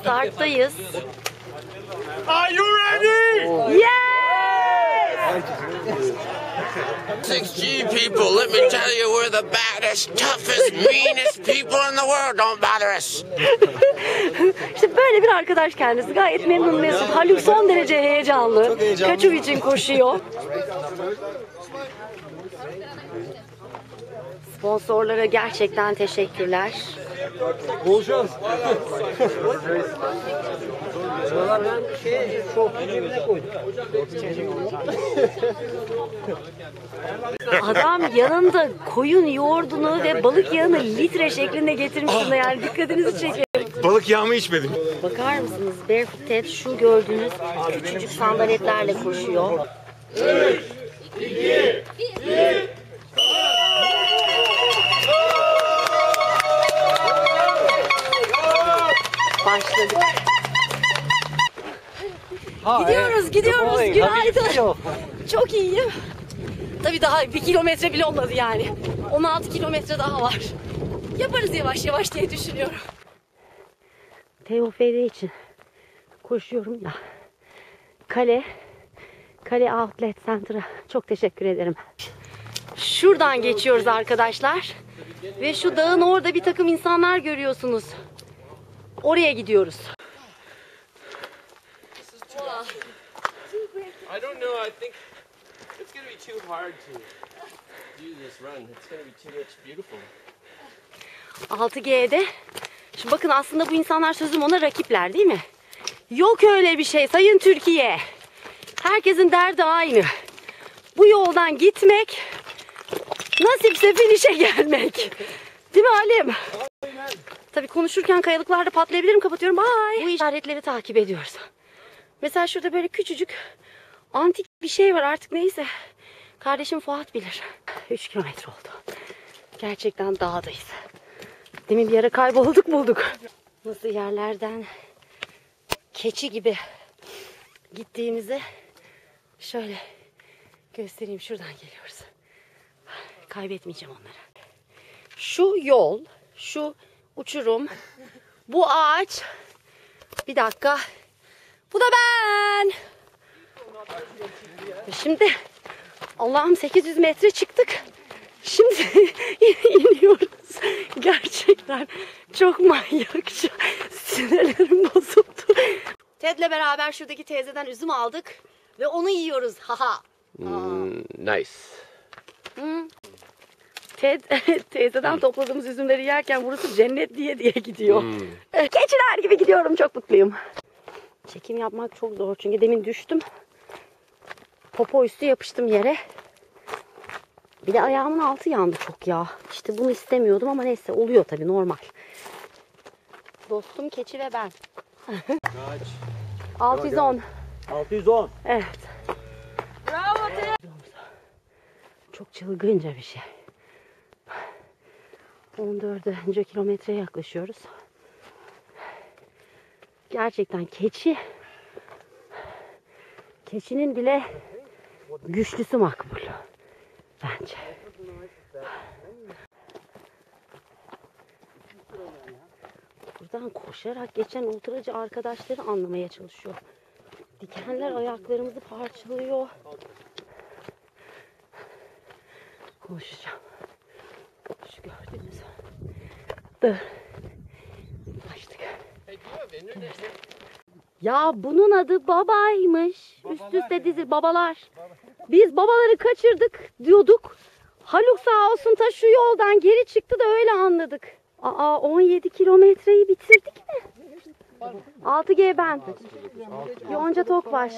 Starttayız. Are you ready? Yes! 6G people, let me tell you, we're the baddest, toughest, meanest people in the world. Don't bother us. İşte böyle bir arkadaş kendisi. Gayet memnun mesut. Haluk son derece heyecanlı. Kaçuv için koşuyor. Sponsorlara gerçekten teşekkürler. Şans. Valla ben şey şortu cebine koydum. Adam yanında koyun yoğurdunu ve balık yağını litre şeklinde getirmiş buna yani dikkatinizi çekerim. Balık yağımı içmedim. Bakar mısınız? Barefoot Ted şu gördüğünüz küçücük sandaletlerle koşuyor. Başladık. Gidiyoruz, gidiyoruz. Günaydın. Çok iyiyim. Tabii daha bir kilometre bile olmadı yani. 16 kilometre daha var. Yaparız yavaş yavaş diye düşünüyorum. TOFD için koşuyorum da. Kale, Kale Outlet Center'a çok teşekkür ederim. Şuradan geçiyoruz arkadaşlar. Ve şu dağın orada bir takım insanlar görüyorsunuz. Oraya gidiyoruz. I don't know. I think it's going to be too hard to do this run. It's going to be too much beautiful. 6G'de. Şimdi bakın aslında bu insanlar sözüm ona rakipler değil mi? Yok öyle bir şey sayın Türkiye. Herkesin derdi aynı. Bu yoldan gitmek, nasipse finişe gelmek. Değil mi Halim? Tabii konuşurken kayalıklarda patlayabilirim. Kapatıyorum. Bye. Bu işaretleri takip ediyoruz. Mesela şurada böyle küçücük antik bir şey var artık neyse. Kardeşim Fuat bilir. 3 kilometre oldu. Gerçekten dağdayız. Demin bir yere kaybolduk bulduk. Nasıl yerlerden keçi gibi gittiğimizi şöyle göstereyim. Şuradan geliyoruz. Kaybetmeyeceğim onları. Şu yol, şu uçurum, bu ağaç. Bir dakika. Bu da ben. Şimdi Allah'ım 800 metre çıktık. Şimdi iniyoruz. Gerçekten çok manyakça. Sinirlerim bozuldu. Ted'le beraber şuradaki teyzeden üzüm aldık. Ve onu yiyoruz. Haha. nice. Ted teyzeden topladığımız üzümleri yerken burası cennet diye diye gidiyor. Keçiler gibi gidiyorum. Çok mutluyum. Çekim yapmak çok zor. Çünkü demin düştüm. Popo üstü yapıştım yere. Bir de ayağımın altı yandı çok ya. İşte bunu istemiyordum ama neyse oluyor tabii normal. Dostum keçi ve ben. 610. 610. Evet. Bravo Çok çılgınca bir şey. 14. kilometreye yaklaşıyoruz. Gerçekten keçi keçinin bile güçlüsü makbul. Bence. Buradan koşarak geçen ultracı arkadaşları anlamaya çalışıyor. Dikenler ayaklarımızı parçalıyor. Koşacağım. Dağı açtık. Ya bunun adı babaymış. Üst üste dizi babalar. Biz babaları kaçırdık diyorduk. Haluk sağ olsun ta şu yoldan geri çıktı da öyle anladık. Aa 17 kilometreyi bitirdik mi? 6G ben. Yonca Tokbaş.